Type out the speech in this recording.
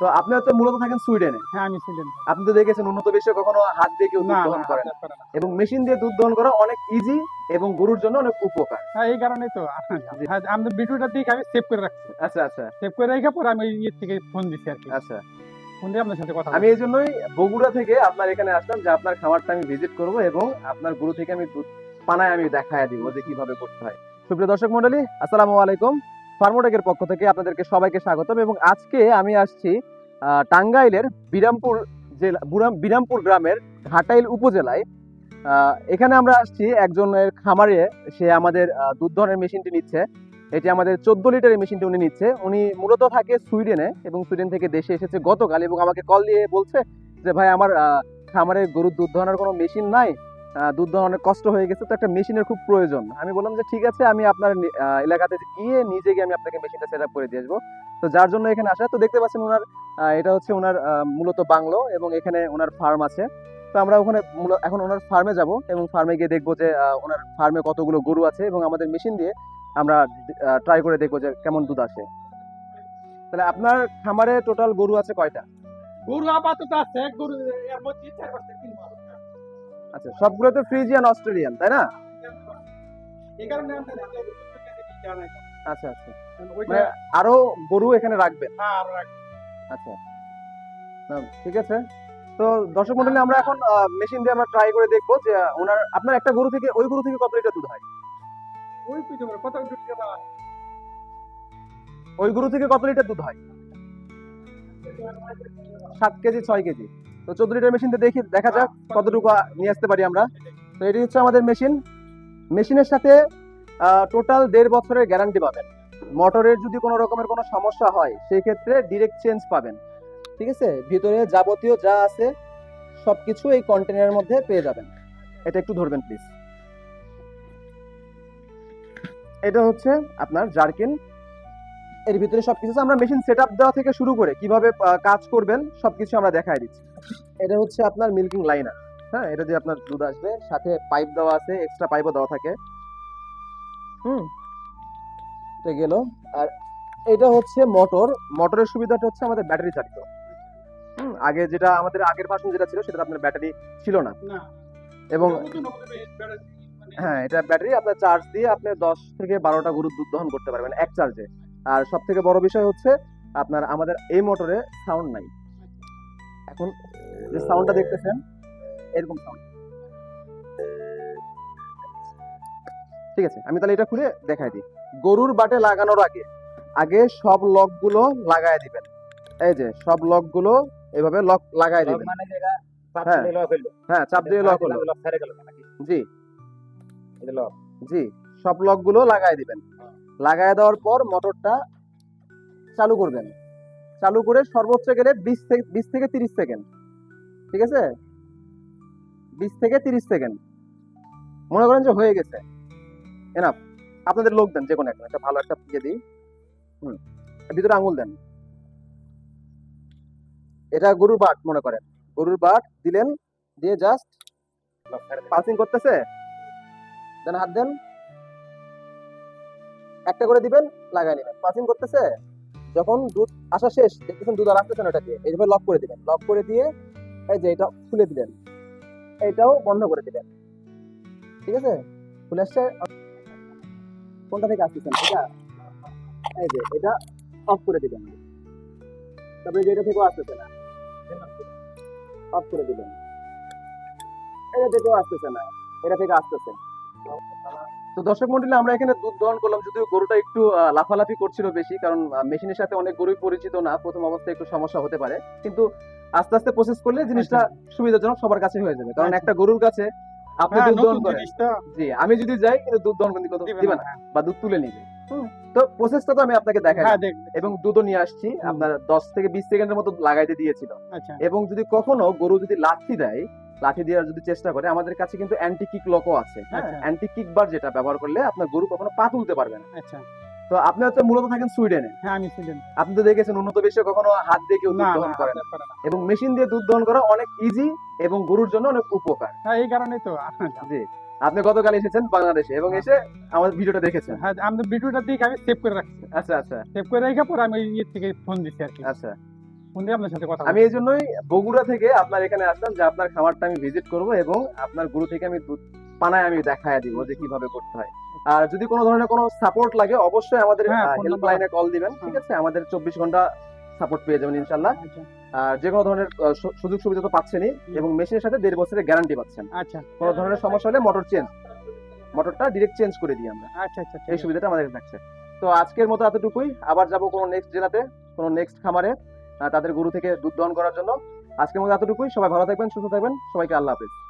তো আপনি মূলত থাকেন সুইডেনে। হ্যাঁ আমি ছিলেন আপনি তো দেখেছেন উন্নত বিশ্বে কখনো হাত দিয়ে কেউ দুধ দহন করে না। এবং মেশিন দিয়ে দুধ দহন করা অনেক ইজি এবং গরুর জন্য অনেক উপকার। হ্যাঁ এই কারণেই তো। হ্যাঁ ভিডিওটা দিকে আমি সেভ করে রাখছি। আচ্ছা আচ্ছা। সেভ করে রেখে পরে আমি ইয়ে থেকে ফোন দিচ্ছি আর কি। আচ্ছা। ফোন দিয়ে আপনার সাথে কথা আমি এই জন্যই বগুড়া থেকে আপনার এখানে আসলাম যে আপনার খামারটা আমি ভিজিট করব এবং আপনার গরু থেকে আমি দুধ পানায় আমি দেখায় দিব যে কীভাবে করতে হয়। সুপ্রিয় দর্শক মন্ডলী আসসালামু আলাইকুম। ফার্মোটেকের পক্ষ থেকে আপনাদেরকে সবাইকে স্বাগতম এবং আজকে আমি আসছি টাঙ্গাইলের বিরামপুর জেলা বিরামপুর গ্রামের ঘাটাইল উপজেলায়। এখানে আমরা আসছি একজনের খামারে, সে আমাদের দুধ দহনের মেশিনটি নিচ্ছে। এটি আমাদের চোদ্দ লিটারের মেশিনটি উনি নিচ্ছে। উনি মূলত থাকে সুইডেনে এবং সুইডেন থেকে দেশে এসেছে গতকাল এবং আমাকে কল দিয়ে বলছে যে, ভাই, আমার খামারে গরুর দুধ দহনের কোনো মেশিন নাই দুধ দহন অনেক কষ্ট হয়ে গেছে, তো একটা মেশিনের খুব প্রয়োজন। আমি বললাম যে, ঠিক আছে, আমি আপনার এলাকাতে গিয়ে নিজে গিয়ে আমি আপনাকে মেশিনটা সেট আপ করে দিয়ে আসব। তো যার জন্য এখানে আসা, তো দেখতে পাচ্ছেন ওনার এটা হচ্ছে ওনার মূলত বাংলো এবং এখানে ওনার ফার্ম আছে। তো আমরা ওখানে এখন ওনার ফার্মে যাব এবং ফার্মে গিয়ে দেখব যে ওনার ফার্মে কতগুলো গরু আছে এবং আমাদের মেশিন দিয়ে আমরা ট্রাই করে দেখব যে কেমন দুধ আসে। তাহলে আপনার খামারে টোটাল গরু আছে কয়টা? গরু আপাতত আছে গরু আচ্ছা সবগুলো তো ফ্রিজিয়ান অস্ট্রেলিয়ান তাই না? আচ্ছা আচ্ছা। মানে আরও গরু এখানে রাখবেন? হ্যাঁ আচ্ছা। ঠিক আছে? তো দর্শক মন্ডলী আমরা এখন মেশিন দিয়ে আমরা ট্রাই করে দেখব যে ওনার আপনার একটা গরু থেকে ওই গরু থেকে কত লিটার দুধ হয়? ওই গরু থেকে কত লিটার দুধ হয়? সাত কেজি ছয় কেজি। তো চোদ্দ লিটার মেশিন দিয়ে দেখি, দেখা যাক কতটুকু নিয়ে আসতে পারি আমরা। তো এটি হচ্ছে আমাদের মেশিন। মেশিনের সাথে টোটাল দেড় বছরের গ্যারান্টি পাবেন। মোটরের যদি কোনো রকমের কোনো সমস্যা হয়, সেই ক্ষেত্রে ডিরেক্ট চেঞ্জ পাবেন। ঠিক আছে? ভিতরে যাবতীয় যা আছে সব কিছু এই কন্টেনারের মধ্যে পেয়ে যাবেন। এটা একটু ধরবেন প্লিজ এটা হচ্ছে আপনার জার্কিন এর ভিতরে সবকিছু। আমরা মেশিন সেট আপ দেওয়া থেকে শুরু করে কীভাবে কাজ করবেন সবকিছু আমরা দেখাই দিচ্ছি। এটা হচ্ছে আপনার মিল্কিং লাইনার হ্যাঁ এটা দিয়ে আপনার দুধ আসবে। সাথে পাইপ দেওয়া আছে এক্সট্রা পাইপও দেওয়া থাকে। হুম এটা গেল। আর এটা হচ্ছে মোটর মোটরের সুবিধাটা হচ্ছে আমাদের ব্যাটারি চালিত হুম, আগে যেটা আমাদের আগের ভাষণ যেটা ছিল সেটা আপনার ব্যাটারি ছিল না। না। এবং মানে হ্যাঁ এটা ব্যাটারি আপনার চার্জ দিয়ে আপনি দশ থেকে বারোটা গরুর দুধ দহন করতে পারবেন এক চার্জে আর সব থেকে বড় বিষয় হচ্ছে আপনার আমাদের এই মোটরে সাউন্ড নাই। এখন যে সাউন্ডটা দেখতেছেন এরকম সাউন্ড ঠিক আছে আমি তাহলে এটা খুলে দেখাই দিই। গরুর বাটে লাগানোর আগে আগে সব লকগুলো লাগায় দিবেন। এই যে সব লকগুলো এভাবে লক লাগায় দিবেন। মানে হ্যাঁ। লক হ্যাঁ চাপ দিয়ে লক হলো। লক গেল নাকি? জি। লক জি সব লকগুলো লাগাই দিবেন। লাগাই দেওয়ার পর মোটরটা চালু করবেন। চালু করে সর্বোচ্চ গেলে বিশ থেকে বিশ থেকে তিরিশ সেকেন্ড। ঠিক আছে? বিশ থেকে তিরিশ সেকেন্ড। মনে করেন যে হয়ে গেছে। এনাফ আপনাদের লোক দেন যে কোনো একটা। একটা ভালো একটা ইয়ে দিই। হুম। ভিতরে আঙুল দেন। এটা গরুর বাট মনে করেন। গরুর বাট দিলেন, দিয়ে জাস্ট পালসিং করতেছে। দেন হাত দেন। একটা করে দিবেন লাগাই নেবেন। পালসিং করতেছে, যখন দুধ আসা শেষ, দেখতেছেন দুধ আর আসতেছে না ওটা দিয়ে। এইভাবে লক করে দিবেন লক করে দিয়ে এই যে এটা খুলে দিলেন। এইটাও বন্ধ করে দিলেন। ঠিক আছে? খুলে আসছে কোনটা থেকে আসতেছেন? এটা, এই যে এটা অফ করে দিবেন তারপরে যে এটা থেকেও আসতেছে না। অফ করে দিবেন এটা থেকেও আসতেছে না। এটা থেকে আসতেছে তো দর্শক মন্ডলী আমরা এখানে দুধ দহন করলাম। যদিও গরুটা একটু লাফালাফি করছিল বেশি কারণ মেশিনের সাথে অনেক গরুই পরিচিত না প্রথম অবস্থায় একটু সমস্যা হতে পারে। কিন্তু আস্তে আস্তে প্রসেস করলে জিনিসটা সুবিধাজনক সবার কাছে হয়ে যাবে। কারণ আচ্ছা। একটা গরুর কাছে আপনি হ্যাঁ, দুধ দহন করেন। জি আমি যদি যাই কিন্তু দুধ দহন কিন্তু দিবে দিবে না। না বা দুধ তুলে নিবে। তো প্রসেসটা তো আমি আপনাকে দেখাই। হ্যাঁ এবং দুধও নিয়ে আসছি আপনার দশ থেকে বিশ সেকেন্ডের মতো লাগাইতে দিয়েছিল। আচ্ছা। এবং যদি কখনো গরু যদি লাঠি দেয় লাঠি দেওয়ার যদি চেষ্টা করে আমাদের কাছে কিন্তু অ্যান্টি কিক লকও আছে। আচ্ছা। অ্যান্টি কিক বার যেটা ব্যবহার করলে আপনার গরু কখনো পা তুলতে পারবে না। আচ্ছা। তো আপনি হচ্ছে মূলত থাকেন সুইডেনে। হ্যাঁ আমি আপনি তো দেখেছেন উন্নত বিশ্বে কখনো হাত দিয়ে কেউ দুধ দহন করে না। এবং মেশিন দিয়ে দুধ দহন করা অনেক ইজি এবং গরুর জন্য অনেক উপকার। হ্যাঁ এই কারণেই তো। জি। আপনি গতকাল এসেছেন বাংলাদেশে এবং এসে আমাদের ভিডিওটা দেখেছেন। হ্যাঁ আমাদের ভিডিওটা দিকে আমি সেভ করে রাখছি। আচ্ছা আচ্ছা। সেভ করে রেখে পরে আমি ইয়ে থেকে ফোন দিচ্ছি আর কি। আচ্ছা। আমি এই জন্যই বগুড়া থেকে আপনার এখানে আসলাম যে আপনার খামারটা আমি ভিজিট করব এবং আপনার গরু থেকে আমি দুধ পানায় আমি দেখায় দিব যে কীভাবে করতে হয়। আর যদি কোনো ধরনের কোনো সাপোর্ট লাগে অবশ্যই আমাদের হ্যাঁ, হেল্পলাইনে কল দিবেন ঠিক আছে? আমাদের চব্বিশ ঘণ্টা সাপোর্ট পেয়ে যাবেন ইনশাল্লাহ আচ্ছা। আর যে কোনো ধরনের সুযোগ সুবিধা তো পাচ্ছেনই এবং মেশিনের সাথে দেড় বছরের গ্যারান্টি পাচ্ছেন। আচ্ছা। কোনো ধরনের সমস্যা হলে মোটর চেঞ্জ মোটরটা ডিরেক্ট চেঞ্জ করে দিই আমরা। আচ্ছা আচ্ছা এই সুবিধাটা আমাদের থাকছে। তো আজকের মতো এতটুকুই। আবার যাব কোনো নেক্সট জেলাতে কোনো নেক্সট খামারে। তাদের গরু থেকে দুধ দহন করার জন্য। আজকের মধ্যে এতটুকুই। সবাই ভালো থাকবেন, সুস্থ থাকবেন। সবাইকে আল্লাহ হাফেজ।